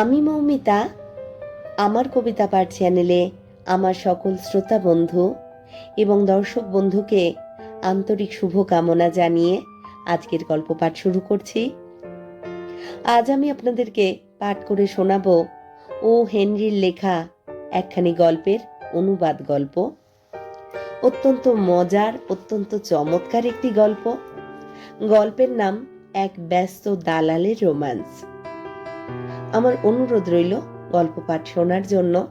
আমি মৌমিতা, আমার কবিতা পাঠ চ্যানেলে আমার সকল শ্রোতা বন্ধু এবং দর্শক বন্ধুকে আন্তরিক শুভকামনা জানিয়ে আজকের গল্প পাঠ শুরু করছি। আজ আমি আপনাদেরকে পাঠ করে শোনাবো ও হেনরির লেখা একখানি গল্পের অনুবাদ গল্প। অত্যন্ত মজার, অত্যন্ত চমৎকার একটি গল্প। গল্পের নাম, এক ব্যস্ত দালালের রোম্যান্স। আমার অনুরোধ রইল গল্প পাঠ শোনার জন্য।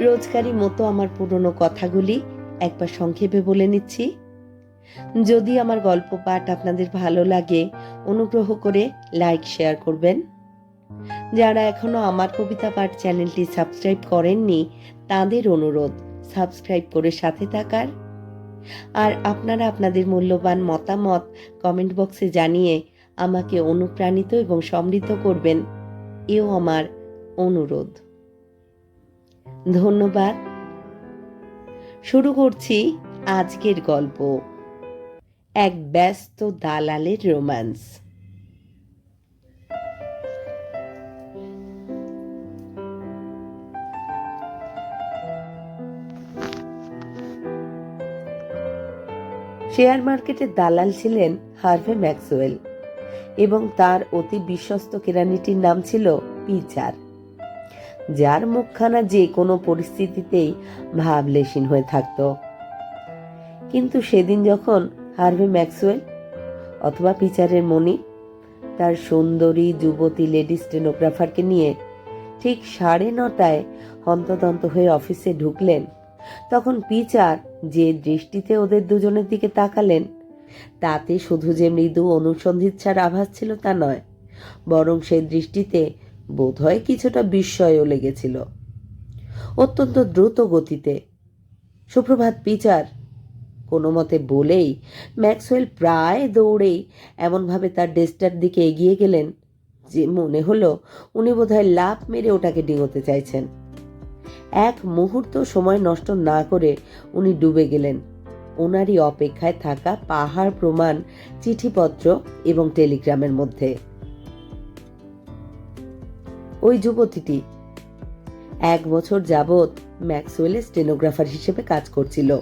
রোজকারই মতো আমার পুরনো কথাগুলি একবার সংক্ষেপে বলে নিচ্ছি। যদি আমার গল্প পাঠ আপনাদের ভালো লাগে, অনুগ্রহ করে লাইক, শেয়ার করবেন। যারা এখনও আমার কবিতা পাঠ চ্যানেলটি সাবস্ক্রাইব করেননি, তাদের অনুরোধ সাবস্ক্রাইব করে সাথে থাকার। আর আপনারা আপনাদের মূল্যবান মতামত কমেন্ট বক্সে জানিয়ে আমাকে অনুপ্রাণিত এবং সমৃদ্ধ করবেন। এও আমার অনুরোধ। ধন্যবাদ। শুরু করছি আজকের গল্প। এক ব্যস্ত দালালের রোম্যান্স। শেয়ার মার্কেটের দালাল ছিলেন হার্ভে ম্যাক্সওয়েল। এবং তার অতি বিশ্বস্ত কেরানিটির নাম ছিল পিচার যার মুখখানা যে কোনো পরিস্থিতিতেই ভাবলেশীন হয়ে থাকত। কিন্তু সেদিন যখন হার্ভে ম্যাক্সওয়েল অথবা পিচারের মনি তার সুন্দরী যুবতী লেডি স্টেনোগ্রাফারকে নিয়ে ঠিক সাড়ে নটায় হন্তদন্ত হয়ে অফিসে ঢুকলেন, তখন পিচার যে দৃষ্টিতে ওদের দুজনের দিকে তাকালেন তাতে শুধু যে মৃদু অনুসন্ধিৎসার আভাস ছিল তা নয়, বরং সেই দৃষ্টিতে বোধহয় কিছুটা বিস্ময়ও লেগেছিল। অত্যন্ত দ্রুত গতিতে, সুপ্রভাত পিচার কোনো মতে বলেই ম্যাক্সওয়েল প্রায় দৌড়েই এমনভাবে তার ডেস্কটার দিকে এগিয়ে গেলেন যে মনে হলো উনি বোধহয় লাফ মেরে ওটাকে ডিঙোতে চাইছেন। এক মুহূর্ত সময় নষ্ট না করে উনি ডুবে গেলেন। ওনারই অপেক্ষায় থাকা পাহাড় প্রমাণ, চিঠিপত্র এবং টেলিগ্রামের মধ্যে। ওই যুবতীটি এক বছর যাবৎ ম্যাক্সওয়েলের স্টেনোগ্রাফার হিসেবে কাজ করছিল।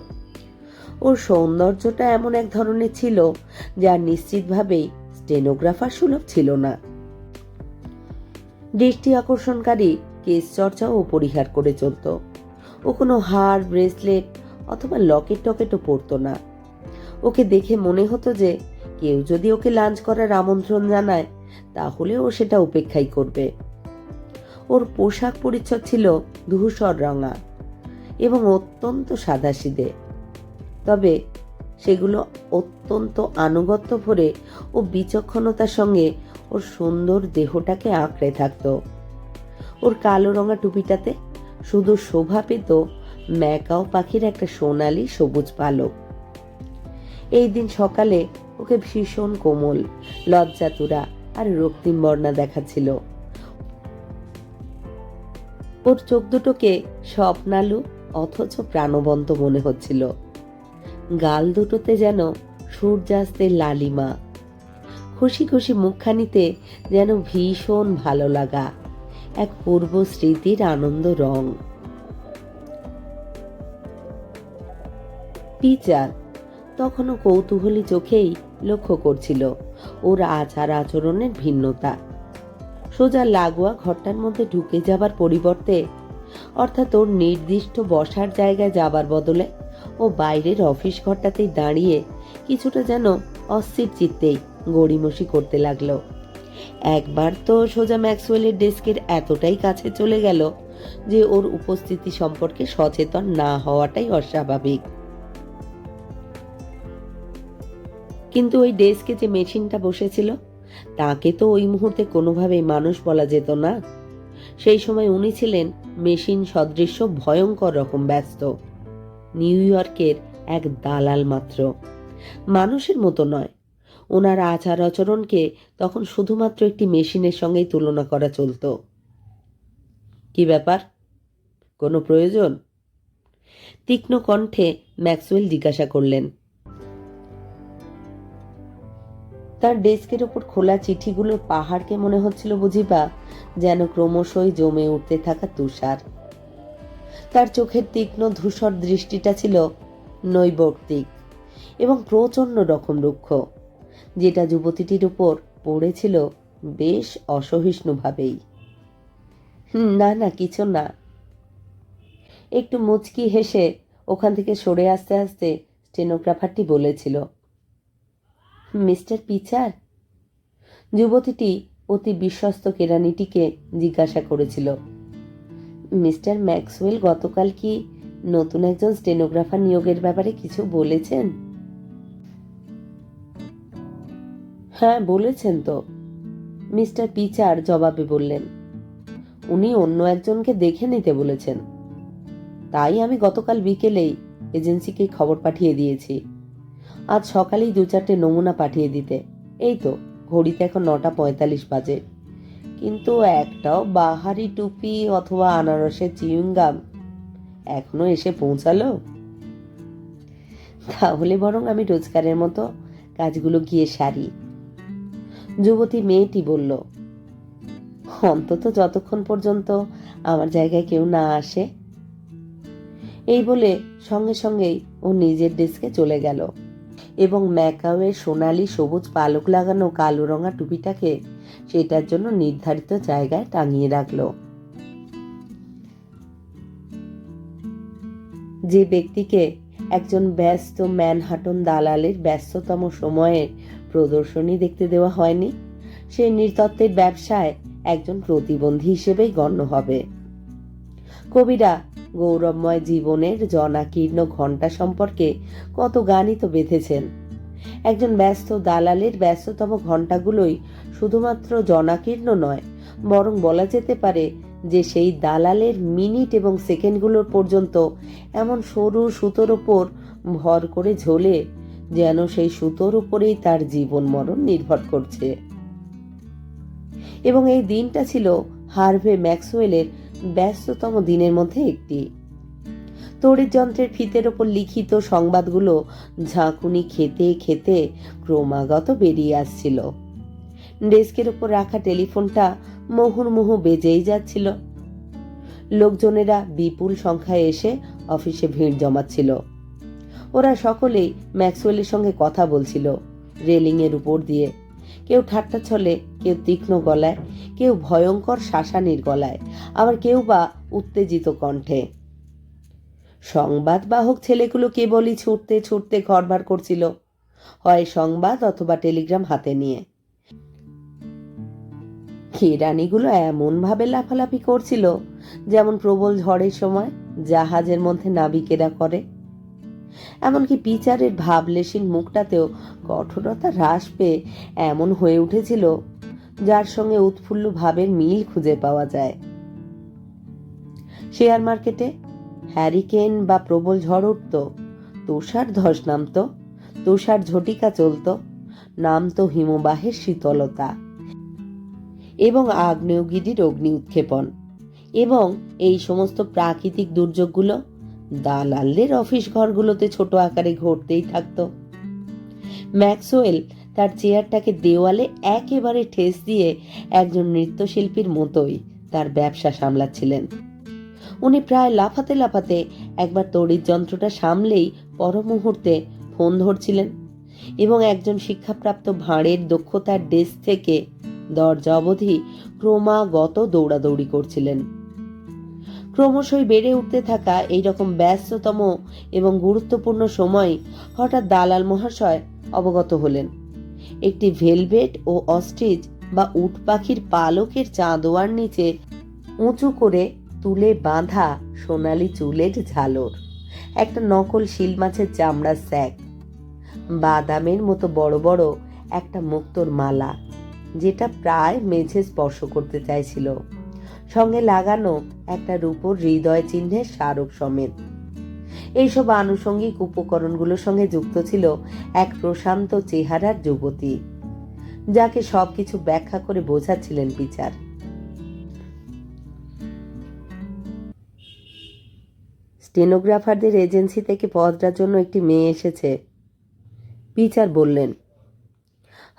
ওর সৌন্দর্যটা এমন এক ধরনের ছিল, যা নিশ্চিতভাবেই স্টেনোগ্রাফার সুলভ ছিল না। দৃষ্টি আকর্ষণকারী কেস চর্চাও পরিহার করে চলত। ও কোনো হার, ব্রেসলেট অথবা লকেট টকেটও পরতো না। ওকে দেখে মনে হতো যে কেউ যদি ওকে লাঞ্চ করার আমন্ত্রণ জানায়, তাহলে ও সেটা উপেক্ষাই করবে। ওর পোশাক পরিচ্ছদ ছিল ধূসর রঙা এবং অত্যন্ত সাদাসিদে। তবে সেগুলো অত্যন্ত আনুগত্য ভরে ও বিচক্ষণতার সঙ্গে ওর সুন্দর দেহটাকে আঁকড়ে থাকত। ওর কালো রঙা টুপিটাতে শুধু শোভা পেত ম্যাকাও পাখির একটা সোনালি সবুজ পালক। এই দিন সকালে ওকে ভীষণ কোমল লজ্জাতুরা আর রক্তিম বর্ণা দেখাচ্ছিল। ওর চোখ দুটোকে স্বপ্নালু অথচ প্রাণবন্ত মনে হচ্ছিল। গাল দুটোতে যেন সূর্যাস্তের লালিমা। খুশি খুশি মুখখানিতে যেন ভীষণ ভালো লাগা, এক পূর্ব স্মৃতির আনন্দ রং। পিচার তখনও কৌতূহলী চোখেই লক্ষ্য করছিল ওর আচার আচরণের ভিন্নতা। সোজা লাগোয়া ঘরটার মধ্যে ঢুকে যাবার পরিবর্তে, অর্থাৎ ওর নির্দিষ্ট বসার জায়গায় যাবার বদলে ও বাইরের অফিস ঘরটাতেই দাঁড়িয়ে কিছুটা যেন অস্থির চিত্তেই গড়িমসি করতে লাগল। একবার তো সোজা ম্যাক্সওয়েলের ডেস্কের এতটাই কাছে চলে গেল যে ওর উপস্থিতি সম্পর্কে সচেতন না হওয়াটাই অস্বাভাবিক। কিন্তু ওই ডেস্কে যে মেশিনটা বসেছিল, তাকে তো ওই মুহূর্তে কোনোভাবেই মানুষ বলা যেত না। সেই সময় উনি ছিলেন মেশিন সদৃশ্য ভয়ঙ্কর রকম ব্যস্ত। নিউ ইয়র্কের এক দালাল মাত্র। মানুষের মতো নয়। ওনার আচার আচরণকে তখন শুধুমাত্র একটি মেশিনের সঙ্গেই তুলনা করা চলতো। কি ব্যাপার? কোনো প্রয়োজন? তীক্ষ্ণ কণ্ঠে ম্যাক্সওয়েল জিজ্ঞাসা করলেন তার ডেস্কের ওপর খোলা চিঠিগুলোর পাহাড়কে মনে হচ্ছিল বুঝিবা যেন ক্রমশই জমে উঠতে থাকা তুষার। তার চোখের তীক্ষ্ণ ধূসর দৃষ্টিটা ছিল নৈবর্তিক এবং প্রচণ্ড রকম রুক্ষ যেটা যুবতীটির উপর পড়েছিল বেশ অসহিষ্ণুভাবেই। "হুম, না না কিছু না। একটু মুচকি হেসে ওখান থেকে সরে আসতে আসতে স্টেনোগ্রাফারটি বলেছিল মিস্টার পিচার? যুবতীটি অতি বিশ্বস্ত কেরানিটিকে জিজ্ঞাসা করেছিল, মিস্টার ম্যাক্সওয়েল গতকাল কি নতুন একজন স্টেনোগ্রাফার নিয়োগের ব্যাপারে কিছু বলেছেন? হ্যাঁ বলেছেন তো। মিস্টার পিচার জবাবে বললেন, উনি অন্য একজনকে দেখে নিতে বলেছেন। তাই আমি গতকাল বিকেলেই এজেন্সিকে খবর পাঠিয়ে দিয়েছি। আজ সকালেই দু চারটে নমুনা পাঠিয়ে দিতে। এই তো, ঘড়িতে এখন নটা পঁয়তাল্লিশ বাজে। কিন্তু একটাও বাহারি টুপি অথবা আনারসের চিউইংগাম এখনও এসে পৌঁছালো? তাহলে বরং আমি রোজগারের মতো কাজগুলো গিয়ে সারি। যুবতী মেয়েটি বলল, অন্তত যতক্ষণ পর্যন্ত আমার জায়গায় কেউ না আসে। এই বলে সঙ্গে সঙ্গেই ও নিজের ডেস্কে চলে গেল। এবং ম্যাকাওয়ের সোনালি সবুজ পালক লাগানো কালো রঙা টুপিটাকে সেটার জন্য নির্ধারিত জায়গায় টাঙিয়ে রাখল। যে ব্যক্তিকে একজন ব্যস্ত ম্যানহাটন দালালের ব্যস্ততম সময়ের প্রদর্শনী দেখতে দেওয়া হয়নি, সে নৃতত্ত্বের ব্যবসায় একজন প্রতিবন্ধী হিসেবেই গণ্য হবে। কবিরা গৌরবময় জীবনের জনাকীর্ণ ঘণ্টা সম্পর্কে কত গানই তো বেঁধেছেন। একজন ব্যস্ত দালালের ব্যস্ততম ঘণ্টাগুলোই শুধুমাত্র জনাকীর্ণ নয়, বরং বলা যেতে পারে যে সেই দালালের মিনিট এবং সেকেন্ডগুলোর পর্যন্ত এমন সরু সুতোর ওপর ভর করে ঝোলে যেন সেই সুতোর উপরেই তার জীবন মরণ নির্ভর করছে। এবং এই দিনটা ছিল হার্ভে ম্যাক্সওয়েলের ব্যস্ততম দিনের মধ্যে একটি। তড়িৎ যন্ত্রের ফিতের ওপর লিখিত সংবাদগুলো ঝাঁকুনি খেতে খেতে ক্রমাগত বেরিয়ে আসছিল। ডেস্কের ওপর রাখা টেলিফোনটা মুহুর্মুহু বেজেই যাচ্ছিল। লোকজনেরা বিপুল সংখ্যায় এসে অফিসে ভিড় জমাচ্ছিল। ওরা সকলেই ম্যাক্সওয়েলের সঙ্গে কথা বলছিল, রেলিংয়ের উপর দিয়ে। কেউ ঠাট্টা ছলে কেউ তীক্ষ্ণ গলায়, কেউ ভয়ঙ্কর শাসানির গলায়, আবার কেউ বা উত্তেজিত কণ্ঠে। সংবাদবাহক ছেলেগুলো কেবলই ছুটতে ছুটতে ঘরবার করছিল। হয় সংবাদ অথবা টেলিগ্রাম হাতে নিয়ে। কেরানিগুলো এমনভাবে লাফালাফি করছিল, যেমন প্রবল ঝড়ের সময় জাহাজের মধ্যে নাবিকেরা করে। এমনকি পিচারের ভাবলেশীন মুখটাতেও কঠোরতা হ্রাস পেয়ে এমন হয়ে উঠেছিল যার সঙ্গে উৎফুল্ল ভাবের মিল খুঁজে পাওয়া যায়। শেয়ার মার্কেটে হ্যারিকেন বা প্রবল ঝড় উঠত, তুষার ধস নামত, তুষার ঝটিকা চলত, নামতো হিমবাহের শীতলতা এবং আগ্নেয়গিরির অগ্নি উৎক্ষেপণ এবং এই সমস্ত প্রাকৃতিক দুর্যোগগুলো দালালদের অফিস ঘরগুলোতে ছোট আকারে ঘটতেই থাকতো। ম্যাক্সওয়েল তার চেয়ারটাকে দেওয়ালে একেবারে ঠেস দিয়ে একজন নৃত্যশিল্পীর মতোই তার ব্যবসা সামলাচ্ছিলেন। উনি প্রায় লাফাতে লাফাতে একবার তড়িৎ যন্ত্রটা সামলেই পর মুহূর্তে ফোন ধরছিলেন এবং একজন শিক্ষাপ্রাপ্ত ভাঁড়ের দক্ষতার ডেস্ক থেকে দরজা অবধি ক্রমাগত দৌড়াদৌড়ি করছিলেন। ক্রমশই বেড়ে উঠতে থাকা এই রকম ব্যস্ততম এবং গুরুত্বপূর্ণ সময় হঠাৎ দালাল মহাশয় অবগত হলেন। একটি ভেলভেট ও অস্ট্রিচ বা উট পাখির পালকের চাঁদোয়ার নিচে উঁচু করে তুলে বাঁধা সোনালি চুলের ঝালর। একটা নকল শিল মাছের চামড়ার স্যাক। বাদামের মতো বড় বড় একটা মুক্তোর মালা, যেটা প্রায় মেঝে স্পর্শ করতে চাইছিল। সঙ্গে লাগানো একটা রূপোর হৃদয় চিহ্নের স্মারক সমেত। এইসব আনুষঙ্গিক উপকরণগুলোর সঙ্গে যুক্ত ছিল এক প্রশান্ত চেহারার যুবতী, যাকে সবকিছু ব্যাখ্যা করে বোঝাচ্ছিলেন বিচার। স্টেনোগ্রাফারদের এজেন্সি থেকে পদটার জন্য একটি মেয়ে এসেছে। পিচার বললেন,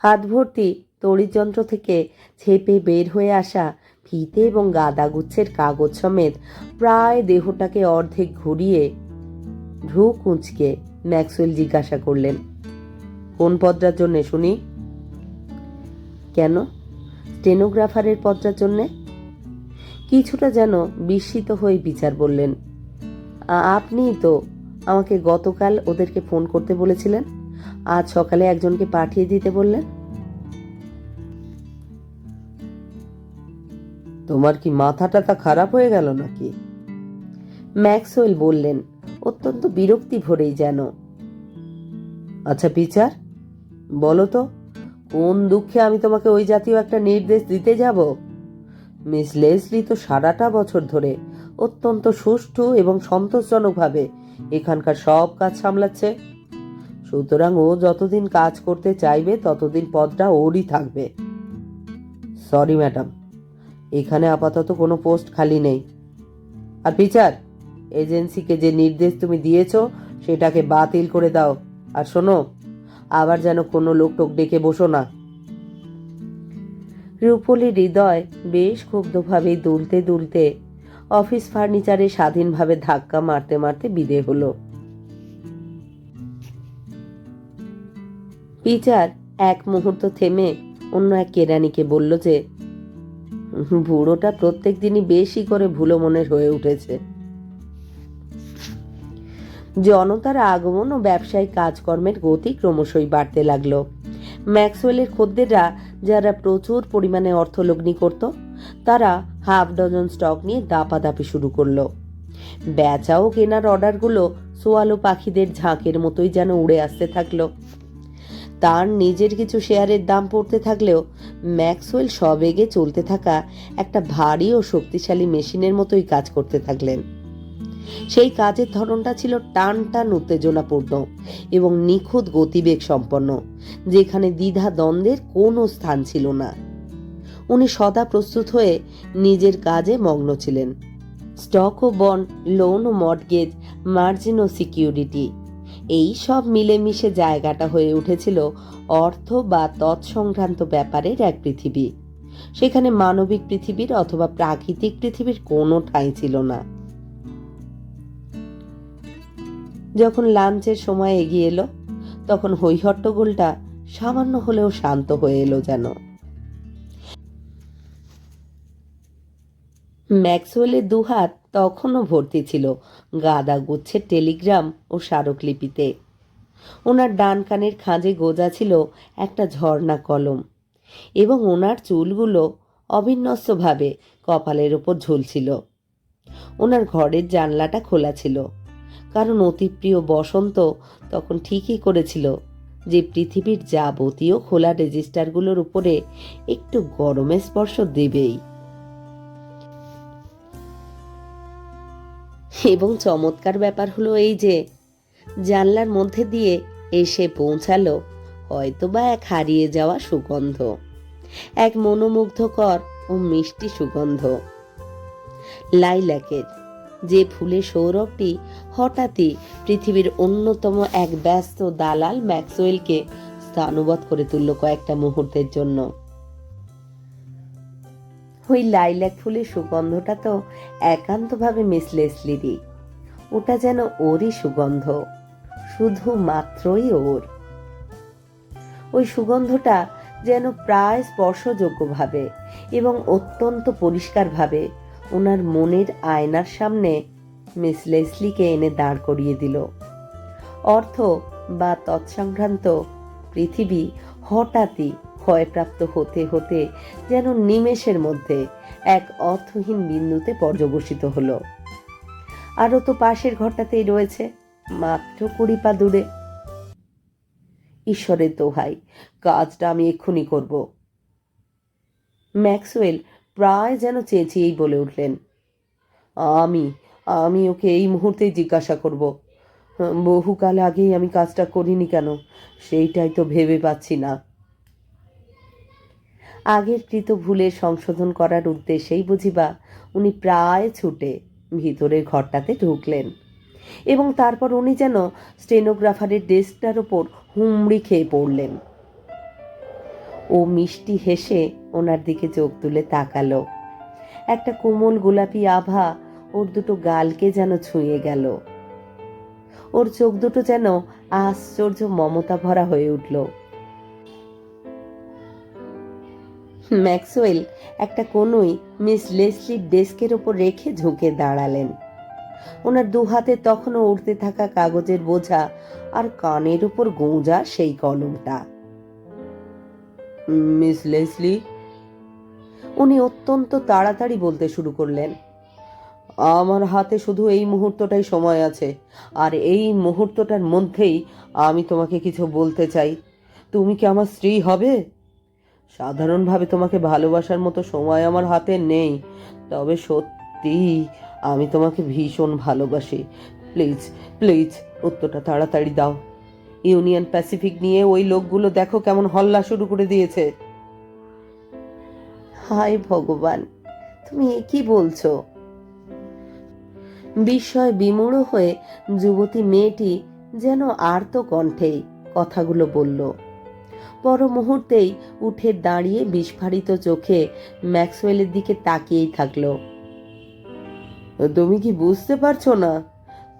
হাত ভর্তি তড়িযন্ত্র থেকে ছেপে বের হয়ে আসা ফিতে এবং গাদাগুচ্ছের কাগজ সমেত প্রায় দেহটাকে অর্ধেক ঘুরিয়ে ভ্রু কুঁচকে ম্যাক্সওয়েল জিজ্ঞাসা করলেন, কোন পদটার জন্যে, শুনি? কেন? স্টেনোগ্রাফারের পদটার জন্যে? কিছুটা যেন বিস্মিত হয়ে বিচার বললেন, "আ- আপনিই তো আমাকে গতকাল ওদেরকে ফোন করতে বলেছিলেন, আজ সকালে একজনকে পাঠিয়ে দিতে বললেন? তোমার কি মাথা টাথা খারাপ হয়ে গেল নাকি? ম্যাক্সওয়েল বললেন অত্যন্ত বিরক্তি ভরেই যেন। আচ্ছা বিচার, বলো তো, কোন দুঃখে আমি তোমাকে ওই জাতীয় একটা নির্দেশ দিতে যাব? মিস লেসলি তো সারাটা বছর ধরে অত্যন্ত সুষ্ঠু এবং সন্তোষজনকভাবে এখানকার সব কাজ সামলাচ্ছে। সুতরাং ও যতদিন কাজ করতে চাইবে, ততদিন পদটা ওরই থাকবে। সরি ম্যাডাম এখানে আপাতত কোনো পোস্ট খালি নেই। আর বিচার এজেন্সিকে যে নির্দেশ তুমি দিয়েছ, সেটাকে বাতিল করে দাও। আর শোনো, আবার যেন কোনো লোক টোক ডেকে বসো না। রূপলি হৃদয় বেশ ক্ষুব্ধভাবেই দুলতে দুলতে অফিস ফার্নিচারে স্বাধীনভাবে ধাক্কা মারতে মারতে বিদে হলো। পিচার এক মুহূর্ত থেমে অন্য এক কেরানিকে বলল যে বুড়োটা প্রত্যেক দিনই বেশি করে ভুলো মনের হয়ে উঠেছে। জনতার আগমন ও ব্যবসায়িক কাজকর্মের গতি ক্রমশই বাড়তে লাগল। ম্যাক্সওয়েলের খদ্দেররা যারা প্রচুর পরিমাণে অর্থলগ্নি করত, তারা হাফ ডজন স্টক নিয়ে দাপাদাপি শুরু করল। বেচা ও কেনার অর্ডারগুলো সোয়ালো পাখিদের ঝাঁকের মতোই যেন উড়ে আসতে থাকল। তার নিজের কিছু শেয়ারের দাম পড়তে থাকলেও ম্যাক্সওয়েল সবেগে চলতে থাকা একটা ভারী ও শক্তিশালী মেশিনের মতোই কাজ করতে থাকলেন। সেই কাজের ধরনটা ছিল টান টান উত্তেজনাপূর্ণ এবং নিখুঁত গতিবেগ সম্পন্ন, যেখানে দ্বিধা দ্বন্দ্বের কোনো স্থান ছিল না। উনি সদা প্রস্তুত হয়ে নিজের কাজে মগ্ন ছিলেন। স্টক ও বন্ড, লোন ও মর্টগেজ, মার্জিন ও সিকিউরিটি এই সব মিলেমিশে জায়গাটা হয়ে উঠেছিল অর্থ বা তৎসংক্রান্ত ব্যাপারের এক পৃথিবী। সেখানে মানবিক পৃথিবীর অথবা প্রাকৃতিক পৃথিবীর কোনো ঠাঁই ছিল না। যখন লাঞ্চের সময় এগিয়ে এলো, তখন হৈহট্টগোলটা সামান্য হলেও শান্ত হয়ে এলো যেন। ম্যাক্সওয়েলের দুহাত তখনও ভর্তি ছিল গাদা গুচ্ছের টেলিগ্রাম ও স্মারকলিপিতে। ওনার ডান কানের খাঁজে গোজা ছিল একটা ঝর্ণা কলম এবং ওনার চুলগুলো অবিন্যস্তভাবে কপালের ওপর ঝুলছিল। ওনার ঘরের জানলাটা খোলা ছিল। কারণ অতিপ্রিয় বসন্ত তখন ঠিকই করেছিল যে পৃথিবীর যাবতীয় খোলা রেজিস্টারগুলোর উপরে একটু গরমের স্পর্শ দেবেই। এবং চমৎকার ব্যাপার হলো এই যে, জানলার মধ্যে দিয়ে এসে পৌঁছালো হয়তোবা এক হারিয়ে যাওয়া সুগন্ধ, এক মনোমুগ্ধকর ও মিষ্টি সুগন্ধ। লাইলাকের যে ফুলের সৌরভটি হঠাৎই পৃথিবীর অন্যতম এক ব্যস্ত দালাল ম্যাক্সওয়েলকে স্থানুবৎ করে তুলল কয়েকটা মুহূর্তের জন্য। ওই লাইলাক ফুলের সুগন্ধটা তো একান্তভাবে মিস লেসলিরই। ওটা যেন ওরই সুগন্ধ শুধু মাত্রই ওর। ওই সুগন্ধটা যেন প্রায় স্পর্শযোগ্যভাবে এবং অত্যন্ত পরিষ্কারভাবে ওনার মনের আয়নার সামনে মিস লেসলিকে এনে দাঁড় করিয়ে দিল। অর্থ বা তৎসংক্রান্ত পৃথিবী হঠাৎই ক্ষয়প্রাপ্ত হতে হতে যেন নিমেষের মধ্যে এক অর্থহীন বিন্দুতে পর্যবসিত হলো। আরও তো পাশের ঘরটাতেই রয়েছে, মাত্র কুড়ি পা দূরে। ঈশ্বরের দোহাই, কাজটা আমি এক্ষুনি করব। ম্যাক্সওয়েল প্রায় যেন চেঁচিয়েই বলে উঠলেন, আমি আমি ওকে এই মুহূর্তেই জিজ্ঞাসা করব। বহুকাল আগেই আমি কাজটা করিনি কেন? সেইটাই তো ভেবে পাচ্ছি না। আগের কৃত ভুলে সংশোধন করার উদ্দেশ্যেই বুঝিবা উনি প্রায় ছুটে ভিতরের ঘরটাতে ঢুকলেন এবং তারপর উনি যেন স্টেনোগ্রাফারের ডেস্কটার ওপর হুমড়ি খেয়ে পড়লেন। ও মিষ্টি হেসে ওনার দিকে চোখ তুলে তাকালো। একটা কোমল গোলাপি আভা ওর দুটো গালকে যেন ছুঁয়ে গেল। ওর চোখ দুটো যেন আশ্চর্য মমতা ভরা হয়ে উঠল। ম্যাক্সওয়েল একটা কোনোই মিস লেসলির ডেস্কের ওপর রেখে ঝুঁকে দাঁড়ালেন। ওনার দু হাতে তখনও উড়তে থাকা কাগজের বোঝা আর কানের উপর গোঁজা সেই কলমটা। Miss Leslie? উনি অত্যন্ত তাড়াতাড়ি বলতে শুরু করলেন, আমার হাতে শুধু এই মুহূর্তটাই সময় আছে, আর এই মুহূর্তটার মধ্যেই আমি তোমাকে কিছু বলতে চাই। তুমি কি আমার স্ত্রী হবে? সাধারণভাবে তোমাকে ভালোবাসার মতো সময় আমার হাতে নেই, তবে সত্যি আমি তোমাকে ভীষণ ভালোবাসি। প্লিজ প্লিজ, উত্তরটা তাড়াতাড়ি দাও। ইউনিয়ন প্যাসিফিক নিয়ে ওই লোকগুলো দেখো কেমন হল্লা শুরু করে দিয়েছে। হায় ভগবান, তুমি এ কি বলছো? বিস্ময় বিমূঢ় হয়ে যুবতী মেয়েটি যেন আর্ত কণ্ঠেই কথাগুলো বলল। পর মুহূর্তেই উঠে দাঁড়িয়ে বিস্ফারিত চোখে ম্যাক্সওয়েলের দিকে তাকিয়েই থাকল। তুমি কি বুঝতে পারছ না?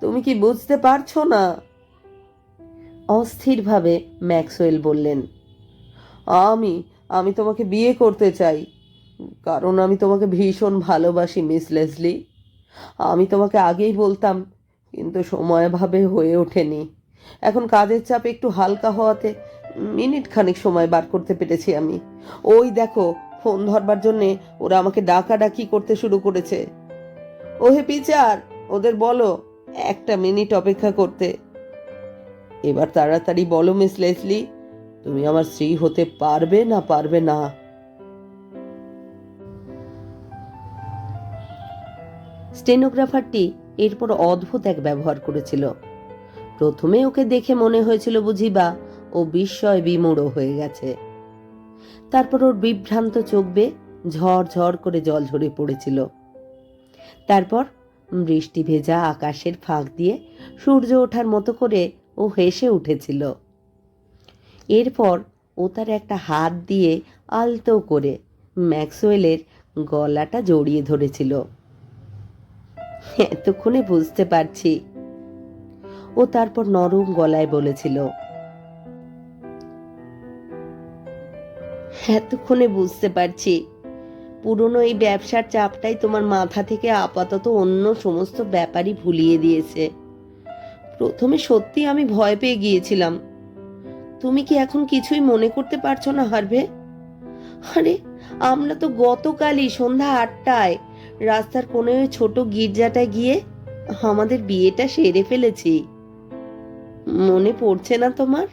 তুমি কি বুঝতে পারছ না? অস্থিরভাবে ম্যাক্সওয়েল বললেন, আমি আমি তোমাকে বিয়ে করতে চাই। কারণ আমি তোমাকে ভীষণ ভালোবাসি, মিস লেসলি। আমি তোমাকে আগেই বলতাম, কিন্তু সময়ভাবে হয়ে ওঠেনি। এখন কাজের চাপ একটু হালকা হওয়াতে মিনিট খানিক সময় বার করতে পেরেছি আমি। ওই দেখো, ফোন ধরবার জন্যে ওরা আমাকে ডাকাডাকি করতে শুরু করেছে। ওহে পিচার, ওদের বলো, একটা মিনিট অপেক্ষা করতে। এবার তাড়াতাড়ি বলো, মিস লেসলি, তুমি আমার স্ত্রী হতে পারবে না পারবে না। স্টেনোগ্রাফারটি এরপর অদ্ভুত এক ব্যবহার করেছিল। প্রথমে ওকে দেখে মনে হয়েছিল বুঝিবা ও বিস্ময় বিমূঢ় হয়ে গেছে। তারপর ওর বিভ্রান্ত চোখ বেয়ে ঝড় ঝড় করে জল ঝরে পড়েছিল। তারপর বৃষ্টি ভেজা আকাশের ফাঁক দিয়ে সূর্য ওঠার মতো করে ও হেসে উঠেছিল। এরপর ও তার একটা হাত দিয়ে আলতো করে ম্যাক্সওয়েলের গলাটা জড়িয়ে ধরেছিল। এতক্ষণে বুঝতে পারছি। ও তারপর নরম গলায় বলেছিল, এতক্ষণে বুঝতে পারছি। পুরনো এই ব্যবসার চাপটাই তোমার মাথা থেকে আপাতত অন্য সমস্ত ব্যাপারই ভুলিয়ে দিয়েছে। প্রথমে সত্যি আমি ভয় পেয়ে গিয়েছিলাম। তুমি কি এখন কিছুই মনে করতে পারছ না, হারবে? আরে, আমরা তো গতকালই সন্ধ্যা আটটায় রাস্তার কোনো ছোট গির্জাটা গিয়ে আমাদের বিয়েটা সেরে ফেলেছি। মনে পড়ছে না তোমার?